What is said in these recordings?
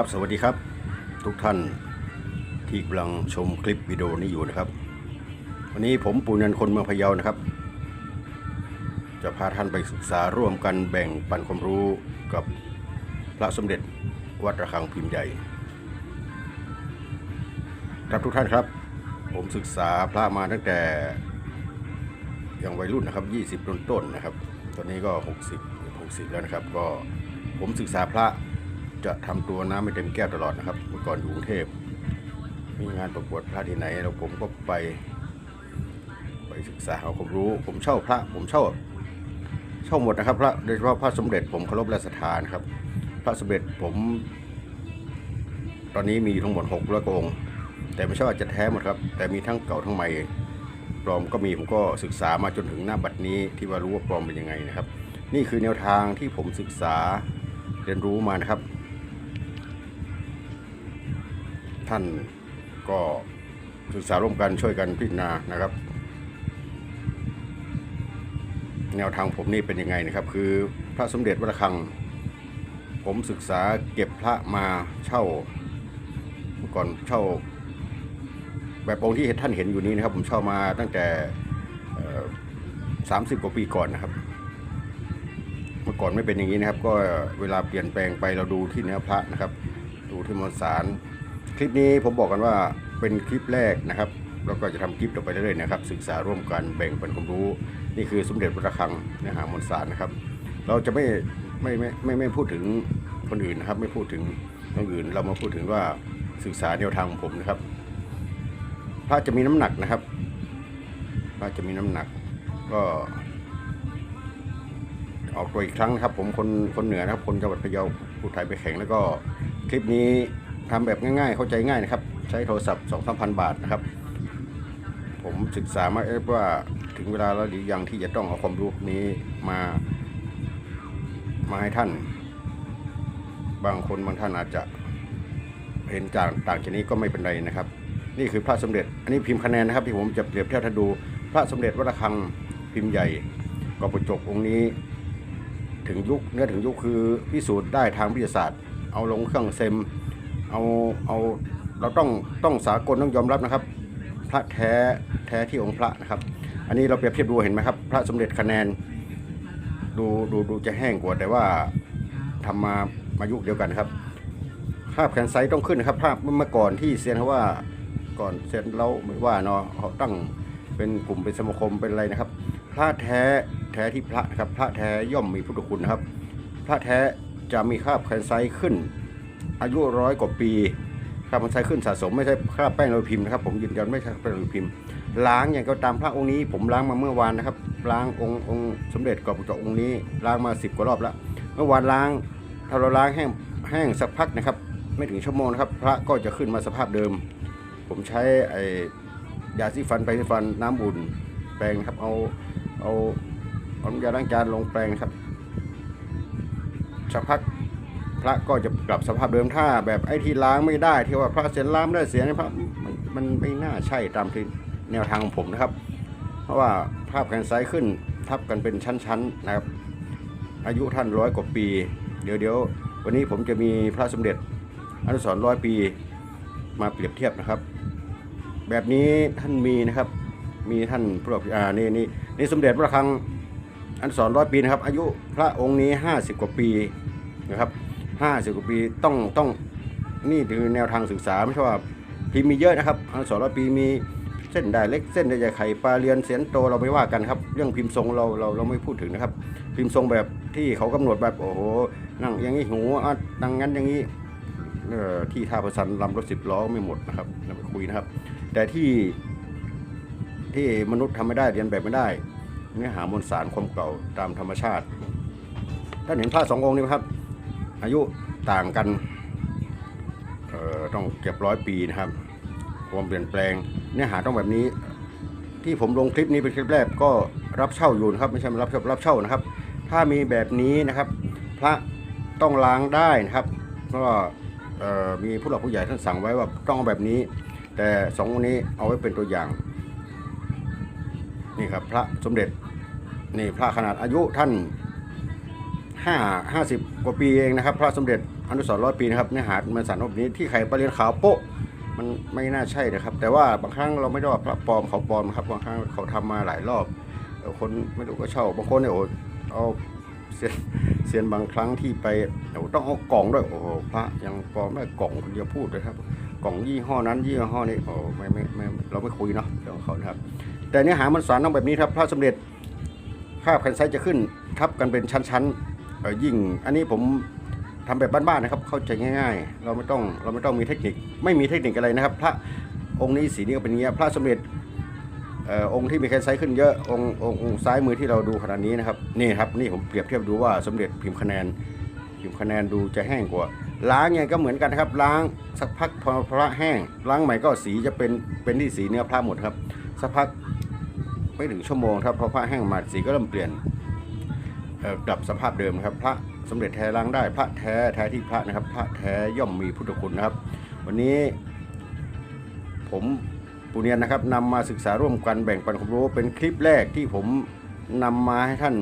ครับสวัสดีครับ ทุกท่านที่กำลังชมคลิปวิดีโอนี้อยู่นะครับ วันนี้ผมปุญนันคนเมืองพะเยานะครับ จะพาท่านไปศึกษาร่วมกันแบ่งปันความรู้กับพระสมเด็จวัดระฆังพิมพ์ใหญ่ ครับทุกท่านครับ ผมศึกษาพระมาตั้งแต่ยังวัยรุ่นนะครับ 20 ต้นต้นๆนะครับ ตอนนี้ก็ 60 60 แล้วนะครับ ก็ผมศึกษาพระ จะทำตัวน้ำไม่เต็มแก้วตลอดนะครับ เมื่อก่อนอยู่กรุงเทพ มีงานประกวดพระที่ไหนแล้วผมก็ไป ไปศึกษาหาความรู้ ผมเช่าพระ ผมเช่า เช่าหมดนะครับ พระโดยเฉพาะพระสมเด็จผมเคารพและศรัทธานครับ พระสมเด็จผม ตอนนี้มีทั้งหมด6ร้อยกว่าองค์ แต่ไม่ใช่ว่าจะแท้หมดครับ แต่มีทั้งเก่าทั้งใหม่ปลอมก็มีผมก็ศึกษามาจนถึงหน้าบัดนี้ที่ว่ารู้ว่าปลอมเป็นยังไงนะครับ นี่คือแนวทางที่ผมศึกษาเรียนรู้มานะครับ ท่านก็ศึกษาร่วมกันช่วยกันพิจารณานะครับ แนวทางผมนี่เป็นยังไงนะครับ คือพระสมเด็จวัดระฆัง ผมศึกษาเก็บพระมาเช่าเมื่อก่อนเช่า แบบองค์ที่ท่านเห็นอยู่นี้นะครับ ผมเช่ามาตั้งแต่สามสิบกว่าปีก่อนนะครับ เมื่อก่อนไม่เป็นอย่างนี้นะครับ ก็เวลาเปลี่ยนแปลงไปเราดูที่เนื้อพระนะครับ ดูที่มวลสาร คลิปนี้ผมบอกกันว่าเป็นคลิปแรกนะครับแล้วก็จะทำคลิปต่อไปเรื่อยๆนะครับศึกษาร่วมกันแบ่งปันความรู้ นี่คือสมเด็จพระระฆังเนื้อหามวลสารนะครับ เราจะไม่ไม่ไม่ไม่ไม่พูดถึงคนอื่นนะครับ ไม่พูดถึงคนอื่น เรามาพูดถึงว่าศึกษาแนวทางของผมนะครับพระจะมีน้ำหนักนะครับพระจะมีน้ำหนักก็ออกตัวอีกครั้งนะครับ ผมคนคนเหนือนะครับ คนจังหวัดพะเยาพูดไทยไปแข่งแล้วก็คลิปนี้ ทำแบบง่ายๆ เข้าใจง่ายนะครับ ใช้โทรศัพท์2 3 0 0 0บาทนะครับ ผมศึกษามาเอ๊ะว่าถึงเวลาแล้วหรือยังที่จะต้องเอาความรู้นี้มา มาให้ท่าน บางคนบางท่านอาจจะเห็นจากต่างจากนี้ก็ไม่เป็นไรนะครับ นี่คือพระสมเด็จ อันนี้พิมพ์คะแนนนะครับ ที่ผมจะเปรียบเทียบท่านดู พระสมเด็จวัดระฆังพิมพ์ใหญ่กระปุกจกองค์นี้ ถึงยุคเนื้อถึงยุคคือพิสูจน์ได้ทางวิทยาศาสตร์ เอาลงเครื่องเซม เอาเอาเราต้องต้องสากลต้องยอมรับนะครับ พระแท้แท้ที่องค์พระนะครับ อันนี้เราเปรียบเทียบดูเห็นไหมครับ พระสมเด็จคะแนนดูดูดูจะแห้งกว่าแต่ว่าทำมามายุคเดียวกันครับภาพแขนไซส์ต้องขึ้นนะครับ ภาพเมื่อก่อนที่เซียนเขาว่าก่อนเซียนเราไม่ว่าเนาะเขาตั้งเป็นกลุ่มเป็นสมาคมเป็นอะไรนะครับ พระแท้แท้ที่พระนะครับ พระแท้ย่อมมีพุทธคุณนะครับ พระแท้จะมีคาบแคนไซต์ขึ้น อายุร้อยกว่าปีคราบแคนไซต์ขึ้นสะสมไม่ใช่คราบแป้งโรยพิมพ์นะครับผมยืนยันไม่ใช่แป้งโรยพิมพ์ล้างอย่างก็ตามพระองค์นี้ผมล้างมาเมื่อวานนะครับล้างองค์องค์สมเด็จกอบปุจองค์นี้ล้างมาสิบกว่ารอบแล้วเมื่อวานล้างถ้าเราล้างแห้งแห้งสักพักนะครับ ไม่ถึงชั่วโมงนะครับ พระก็จะขึ้นมาสภาพเดิม ผมใช้ไอ้ยาสีฟันไปสีฟันน้ำอุ่นแปรงครับเอาเอาเอาน้ำยาล้างจานลงแปรงครับสักพัก พระก็จะกลับสภาพเดิมถ้าแบบไอ้ที่ล้างไม่ได้ที่ว่าพระเสียล้างไม่ได้เสียนะพระมันมันไม่น่าใช่ตามที่แนวทางของผมนะครับ เพราะว่าภาพแคนไซส์ขึ้นทับกันเป็นชั้นๆนะครับ อายุท่านร้อยกว่าปี เดี๋ยวเดี๋ยววันนี้ผมจะมีพระสมเด็จอนุสรร้อยปีมาเปรียบเทียบนะครับ แบบนี้ท่านมีนะครับ มีท่านพระอ่านี่นี่นี่สมเด็จพระระฆังอันสรณ์ร้อยปีนะครับ อายุพระองค์นี้ห้าสิบกว่าปีนะครับ ห้าสิบกว่าปีต้องต้องนี่คือแนวทางศึกษาไม่ใช่ว่าพิมพ์มีเยอะนะครับอนุสรณ์ร้อยปีมีเส้นได้เล็กเส้นได้ใหญ่ไข่ปลาเรียนเสียนโตเราไม่ว่ากันครับ เรื่องพิมพ์ทรงเราเราเราไม่พูดถึงนะครับ พิมพ์ทรงแบบที่เขากำหนดแบบโอ้โหนั่งอย่างนี้หูอะดังงั้นอย่างนี้เออที่ท่าประสันลำรถสิบล้อไม่หมดนะครับเราไปคุยนะครับ แต่ที่ที่มนุษย์ทำไม่ได้เรียนแบบไม่ได้ เนื้อหามวลสารความเก่าตามธรรมชาติท่านเห็นพระสององค์นี้ไหมครับ อายุต่างกันเออต้องเก็บร้อยปีนะครับความเปลี่ยนแปลงเนื้อหาต้องแบบนี้ ที่ผมลงคลิปนี้เป็นคลิปแรกก็รับเช่าอยู่นะครับไม่ใช่มารับเช่ารับเช่านะครับ ถ้ามีแบบนี้นะครับ พระต้องล้างได้นะครับเพราะว่ามีผู้หลักผู้ใหญ่ท่านสั่งไว้ว่าต้องเอาแบบนี้ แต่สององค์นี้เอาไว้เป็นตัวอย่างนี่ครับพระสมเด็จนี่พระขนาดอายุท่าน ห้าห้าสิบกว่าปีเองนะครับ พระสมเด็จอนุสรณ์ร้อยปีนะครับเนื้อหามันสารแบบนี้ที่ไข่ปลาเรียนขาวโป๊ะมันไม่น่าใช่นะครับ แต่ว่าบางครั้งเราไม่ได้ว่าพระปลอมเขาปลอมครับบางครั้งเขาทำมาหลายรอบคนไม่รู้ก็เช่าบางคนเนี่ยโอ้เอาเซียนเซียนบางครั้งที่ไปต้องเอากล่องด้วยโอ้พระยังปลอมได้กล่องคนเดียวพูดเลยครับ กล่องยี่ห้อนั้นยี่ห้อนี้โอ้ไม่ไม่ไม่เราไม่คุยเนาะเรื่องเขานะครับ แต่เนื้อหามันสารต้องแบบนี้ครับพระสมเด็จภาพแคนไซจะขึ้นทับกันเป็นชั้นๆ ยิ่งอันนี้ผมทำแบบบ้านๆนะครับ เข้าใจง่าย ๆ เราไม่ต้องเราไม่ต้องมีเทคนิค ไม่มีเทคนิคอะไรนะครับ พระองค์นี้สีนี้ก็เป็นเงี้ยพระสมเด็จองค์ที่มีแคนไซต์ขึ้นเยอะองค์องค์ซ้ายมือที่เราดูขนาดนี้นะครับนี่ครับนี่ผมเปรียบเทียบดูว่าสมเด็จพิมพ์คะแนนพิมพ์คะแนนดูจะแห้งกว่า ล้างไงก็เหมือนกันนะครับ ล้างสักพักพอพระแห้ง ล้างใหม่ก็สีจะเป็นเป็นที่สีเนื้อพระหมดครับสักพักไม่ถึงชั่วโมงครับพอพระแห้งมาสีก็เริ่มเปลี่ยน กลับสภาพเดิมครับ พระสมเด็จแท้ล้างได้ พระแท้แท้ที่พระนะครับ พระแท้ย่อมมีพุทธคุณนะครับ วันนี้ผมปุเนียนนะครับนำมาศึกษาร่วมกันแบ่งปันความรู้เป็นคลิปแรกที่ผมนำมาให้ท่าน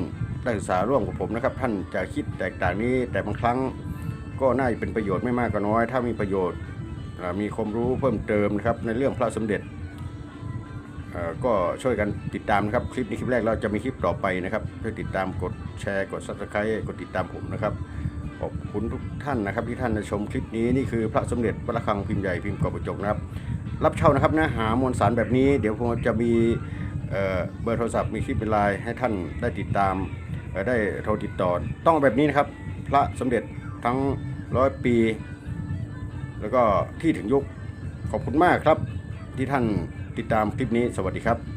ได้ศึกษาร่วมกับผมนะครับ ท่านจะคิดแตกต่างนี้ แต่บางครั้งก็น่าจะเป็นประโยชน์ไม่มากก็น้อย ถ้ามีประโยชน์มีความรู้เพิ่มเติมนะครับในเรื่องพระสมเด็จ ก็ช่วยกันติดตามนะครับ คลิปนี้คลิปแรกเราจะมีคลิปต่อไปนะครับช่วยติดตามกดแชร์กด subscribe กดติดตามผมนะครับขอบคุณทุกท่านนะครับที่ท่านชมคลิปนี้นี่คือพระสมเด็จพระระฆังพิมพ์ใหญ่พิมพ์กอบกระจกนะครับ รับเช่านะครับเนื้อหามวลสารแบบนี้ เดี๋ยวผมจะมีเบอร์โทรศัพท์มีคลิปเป็นไลน์ให้ท่านได้ติดตามได้โทรติดต่อต้องแบบนี้นะครับ พระสมเด็จทั้งร้อยปี แล้วก็ที่ถึงยุคขอบคุณมากครับที่ท่าน ติดตามคลิปนี้สวัสดีครับ